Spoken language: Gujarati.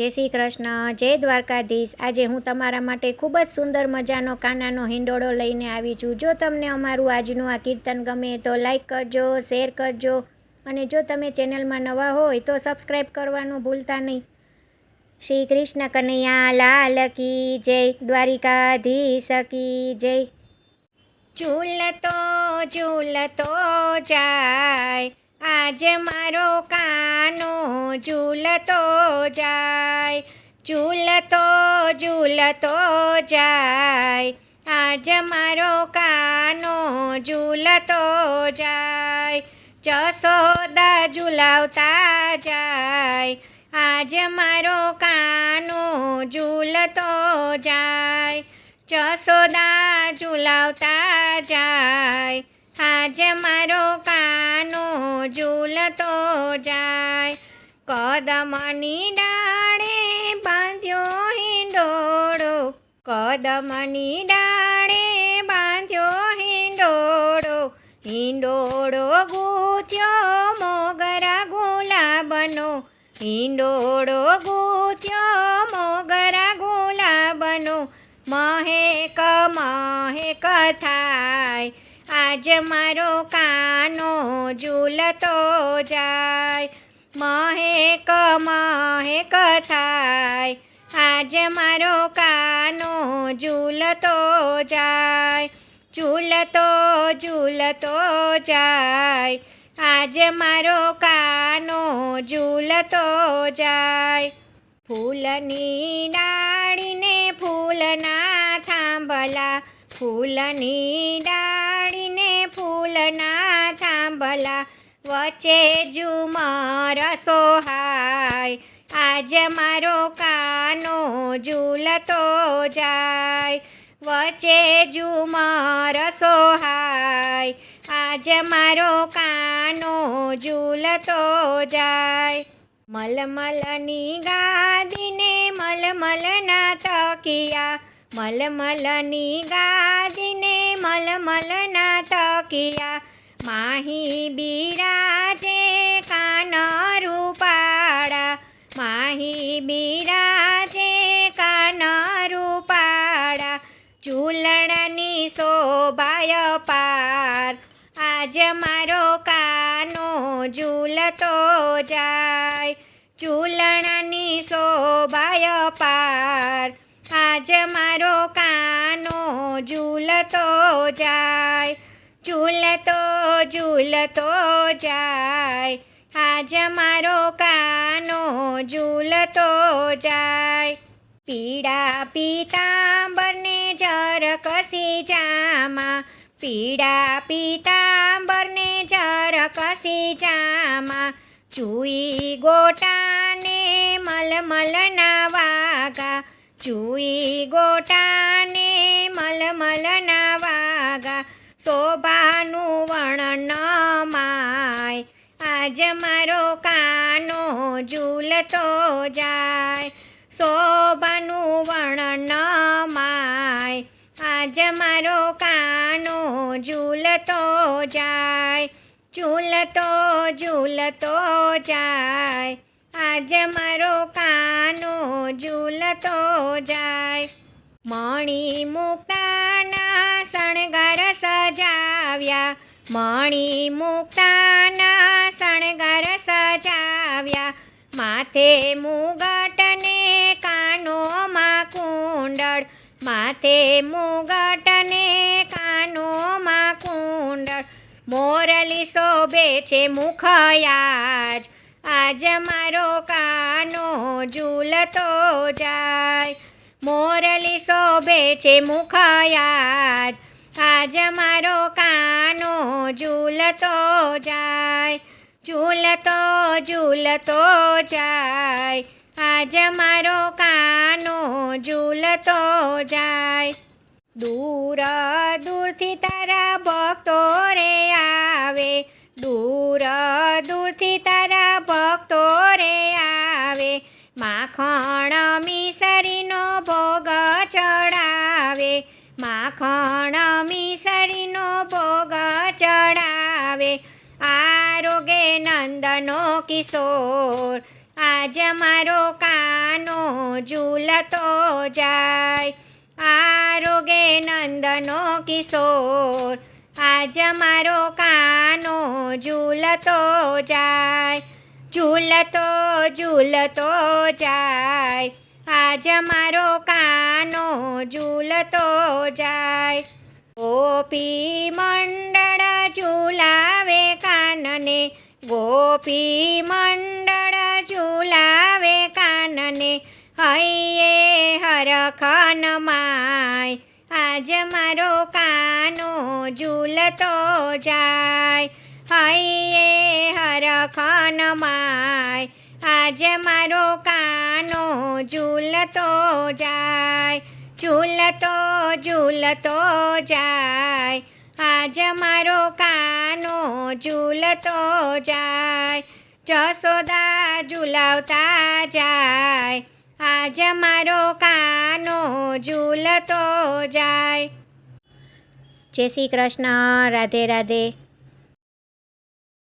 જય શ્રી કૃષ્ણ, જય દ્વારકાધીશ. આજે હું તમારા માટે ખૂબ જ સુંદર મજાનો કાનાનો હિંડોળો લઈને આવી છું. જો તમને અમારું આજનું આ કીર્તન ગમે તો લાઈક કરજો, શેર કરજો અને જો તમે ચેનલમાં નવા હોય તો સબસ્ક્રાઈબ કરવાનું ભૂલતા નહીં. શ્રી કૃષ્ણ કનૈયા, લાલ કી જય, દ્વારિકાધીશ કી જય. ઝૂલતો ઝૂલતો જાય આજ મારો કાનો ઝૂલતો જાય, ઝૂલતો ઝૂલતો જાય. આજ મારો કાનો ઝૂલતો જાય જસોદા ઝૂલાવતા જાય. આજ મારો કાનો ઝૂલતો જાય જસોદા ઝૂલાવતા જાય. આજ મારો કાનો ઝૂલતો જાય. કદમની ડાળે બાંધ્યો હિંડોળો. કદમની ડાળે બાંધ્યો હિંડોળો. હિંડોળો ગૂંથ્યો મોગરા ગુલાબનો. હિંડોળો ગૂંથ્યો મોગરા ગુલાબનો. મહેક મહેક થાય. આજ મારો કાનો ઝૂલતો જાય. મહેક મહેક થાય. આજ મારો કાનો ઝૂલતો જાય. ઝૂલતો ઝૂલતો જાય. આજ મારો કાનો ઝૂલતો જાય. ફૂલની ડાળીને ફૂલના થાંભલા, ફૂલની ડાળીને ફૂલના થાંભલા વચ્ચે ઝુમર સોહાય. આજ મારો કાનો ઝૂલતો જાય. વચ્ચે ઝુમર સોહાય. આજ મારો કાનો ઝૂલતો જાય. મલમલની ગાદીને મલમલના તકિયા મલમલની ગાદીને મલમલના તકિયા, માહી બિરાજે કાન રૂપાળા માહી બિરાજે કાન રૂપાળા ઝૂલણની શોભાય પાર, આજ મારો કાનો ઝૂલતો જાય, ઝૂલણની શોભાય પાર. આજ મારો કાનો ઝૂલતો જાય, ઝૂલતો ઝૂલતો જાય. આજ મારો કાનો ઝૂલતો જાય. પીડા પીતાંબરને જર કસી જામા, પીડા પીતાંબરને જર કસી જામા. ચૂઈ ગોટાને મલમલના વાગા ચૂઈ ગોટાને મલમલના વાગા શોભાનું વર્ણન માય. આજ મારો કાનો ઝૂલતો જાય, શોભાનું વર્ણન માય. આજ મારો કાનો ઝૂલતો જાય, ઝૂલતો ઝૂલતો જાય. આજ મારો કાનો ઝૂલતો જાય. મણી મુક્તાના શણગાર સજાવ્યા. મણી મુક્તાના શણગાર સજાવ્યા. માથે મુગટને કાનોમાં કુંડળ. માથે મુગટને કાનોમાં કુંડળ. મોરલી શોભે છે મુખયાજ. આજ મારો કાનો ઝૂલતો જાય. મોરલી શોભે છે મુખયાજ. આજ મારો કાનો ઝૂલતો જાય. ઝૂલતો ઝૂલતો જાય. આજ મારો કાનો ઝૂલતો જાય. દૂર, દૂરથી તારા ભક્તો માખણ મિસરીનો ભોગ ચડાવે. આરોગે નંદનો કિશોર, આજ મારો કાનો ઝૂલતો જાય. આરોગે નંદનો કિશોર, આજ મારો કાનો ઝૂલતો જાય. ઝૂલતો ઝૂલતો જાય. આજ મારો કાનો ઝૂલતો જાય. ગોપી મંડળ ઝૂલાવે કાનને, ગોપી મંડળ ઝૂલાવે કાનને, હૈયે હરખન માય. આજ મારો કાનો ઝૂલતો જાય, હૈયે હરખન માય. આજ મારો કાનો ઝૂલતો જાય, ઝૂલતો ઝૂલતો જાય. આજ મારો કાનો ઝૂલતો જાય જસોદા ઝૂલાવતા જાય. આજ મારો કાનો ઝૂલતો જાય. જય શ્રી કૃષ્ણ, રાધે રાધે.